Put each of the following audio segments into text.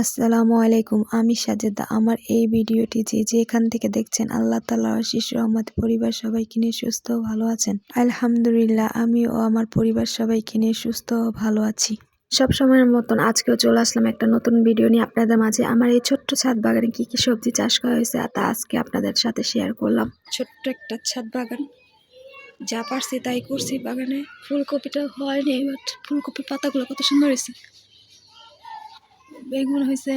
আসসালামু আলাইকুম, আমি সাজেদা। আমার এই ভিডিওটি যে যেখান থেকে দেখছেন, আল্লাহ তালা আশিস রহমত, পরিবার সবাইকে নিয়ে সুস্থ ও ভালো আছেন। আলহামদুলিল্লাহ আমি ও আমার পরিবার সবাইকে নিয়ে সুস্থ ও ভালো আছি। সব সময়ের মতন আজকেও চলে আসলাম একটা নতুন ভিডিও নিয়ে আপনাদের মাঝে। আমার এই ছোট্ট ছাদ বাগানে কি কি সবজি চাষ করা হয়েছে, তা আজকে আপনাদের সাথে শেয়ার করলাম। ছোট্ট একটা ছাদ বাগান। যা পারছি তাই করছি বাগানে। ফুলকপিটা হয়নি বাট ফুলকপির পাতাগুলো কত সুন্দর হয়েছে। বেগুন হয়েছে।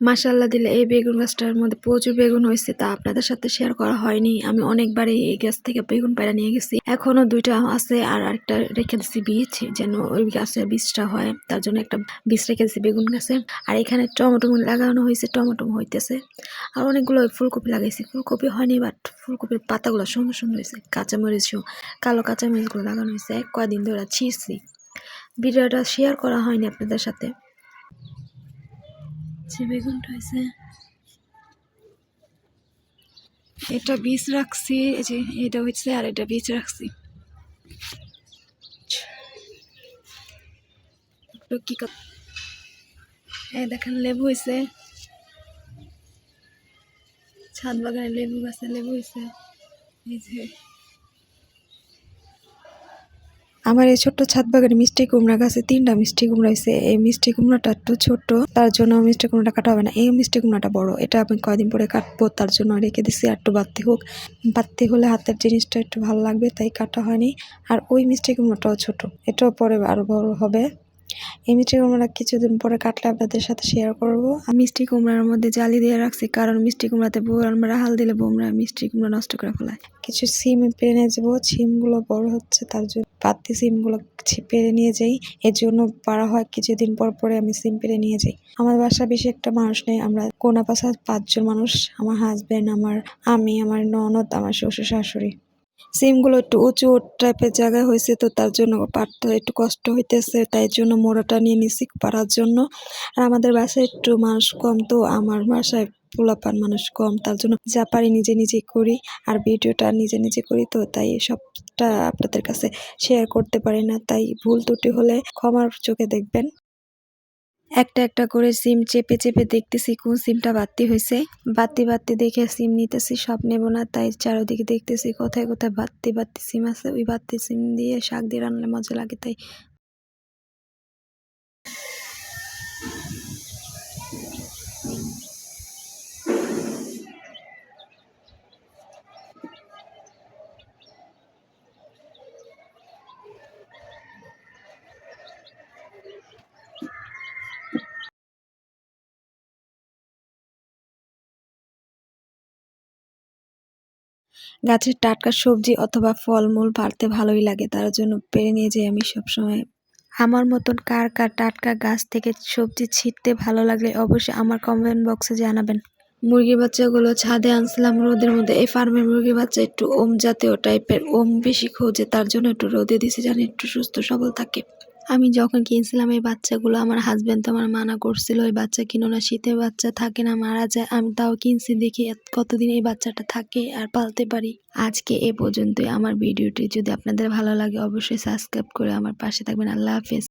মাসাল্লাহ দিলে এই বেগুন গাছটার মধ্যে প্রচুর বেগুন হয়েছে, তা আপনাদের সাথে শেয়ার করা হয়নি। আমি অনেকবারই এই গাছ থেকে বেগুন পায়রা নিয়ে গেছি। এখনও দুইটা আছে আর একটা রেখে দিচ্ছি বীজ, যেন ওই গাছের বীজটা হয়। তার জন্য একটা বীজ রেখে দিচ্ছি বেগুন গাছে। আর এখানে টমেটো লাগানো হয়েছে, টমেটো হইতেছে। আর অনেকগুলো ফুলকপি লাগাইছি। ফুলকপি হয়নি বাট ফুলকপির পাতাগুলো সুন্দর সুন্দর হয়েছে। কাঁচামরিচও, কালো কাঁচামরিচগুলো লাগানো হয়েছে। কয়দিন ধরে ছিঁড়ছি। ভিডিওটা শেয়ার করা হয়নি আপনাদের সাথে। যে বেগুনটা হয়েছে। এটা বীজ রাখছি, এই যে এটা হচ্ছে আর এটা বীজ রাখছি। কি এই দেখেন, লেবু হয়েছে। ছাদ বাগানে লেবু গাছে লেবু হয়েছে। এই যে আমার এই ছোট্ট ছাদ বাগানে মিষ্টি কুমড়া গাছে তিনটা মিষ্টি কুমড়া হয়েছে এই মিষ্টি কুমড়াটা একটু ছোট তার জন্য মিষ্টি কুমড়াটা কাটা হবে না। এই মিষ্টি কুমড়াটা বড়, এটা আমি কয়দিন পরে কাটবো, তার জন্য রেখে দিচ্ছি আর একটু বাড়তি হোক। বাড়তি হলে হাতের জিনিসটা একটু ভালো লাগবে, তাই কাটা হয়নি। আর ওই মিষ্টি কুমড়াটাও ছোট, এটাও পরে আরও বড় হবে। এই মিষ্টি কুমড়া কিছুদিন পরে কাটলে আপনাদের সাথে শেয়ার করব। মিষ্টি কুমড়ার মধ্যে জালি দিয়ে রাখছি, কারণ মিষ্টি কুমড়াতে আমরা হাল দিলে বোমরা মিষ্টি কুমড়া নষ্ট করে ফেলায়। কিছু সিম পেরে নিয়ে যাব, সিমগুলো বড় হচ্ছে, তার জন্য পাতি সিমগুলো পেরে নিয়ে যাই। এর জন্য পারা হয়, কিছুদিন পর পরে আমি সিম পেরে নিয়ে যাই। আমার বাসা বেশি একটা মানুষ নেই, আমরা কোনা পাশা পাঁচজন মানুষ, আমার হাজব্যান্ড আমার আমি, আমার ননদ, আমার শ্বশুর শাশুড়ি। সিমগুলো একটু উঁচু টাইপের জায়গায় হয়েছে, তো তার জন্য পারতে একটু কষ্ট হইতেছে, তাই জন্য মোড়াটা নিয়ে নিছি পারার জন্য। আর আমাদের বাসায় একটু মানুষ কম, তো আমার বাসায় পোলাপান মানুষ কম, তার জন্য যা পারি নিজে নিজে করি আর ভিডিওটা নিজে নিজে করি, তো তাই সবটা আপনাদের কাছে শেয়ার করতে পারি না, তাই ভুল ত্রুটি হলে ক্ষমার চোখে দেখবেন। একটা একটা করে সিম চেপে চেপে দেখতেছি কোন সিমটা বাড়তি হয়েছে। বাড়তি বাড়তি দেখে সিম নিতেছি, সব নেব না, তাই চারোদিকে দেখতেছি কোথায় কোথায় বাড়তি বাড়তি সিম আছে, ওই বাড়তি সিম দিয়ে শাক দিয়ে রান্নার মজা লাগে, তাই গাছের টাটকা সবজি অথবা ফলমূল পাড়তে ভালোই লাগে। তার জন্য পেরে নিয়ে যাই আমি সবসময়। আমার মতন কার কার টাটকা গাছ থেকে সবজি ছিটতে ভালো লাগলে অবশ্যই আমার কমেন্ট বক্সে জানাবেন। মুরগির বাচ্চাগুলো ছাদে আনছিলাম রোদের মধ্যে। এই ফার্মের মুরগির বাচ্চা একটু ওম জাতীয় টাইপের ওম বেশি খোঁজে, তার জন্য একটু রোদে দিছে জানি একটু সুস্থ সবল থাকে। আমি যখন কিনছিলাম এই বাচ্চাগুলো, আমার হাজব্যান্ড তো আমার মানা করছিল, এই বাচ্চা কিনো না, শীতের বাচ্চা থাকে না, মারা যায়, আমি তাও কিনছি, দেখি কতদিন এই বাচ্চাটা থাকে আর পালতে পারি। আজকে এ পর্যন্তই, আমার ভিডিওটি যদি আপনাদের ভালো লাগে, অবশ্যই সাবস্ক্রাইব করে আমার পাশে থাকবেন। আল্লাহ হাফেজ।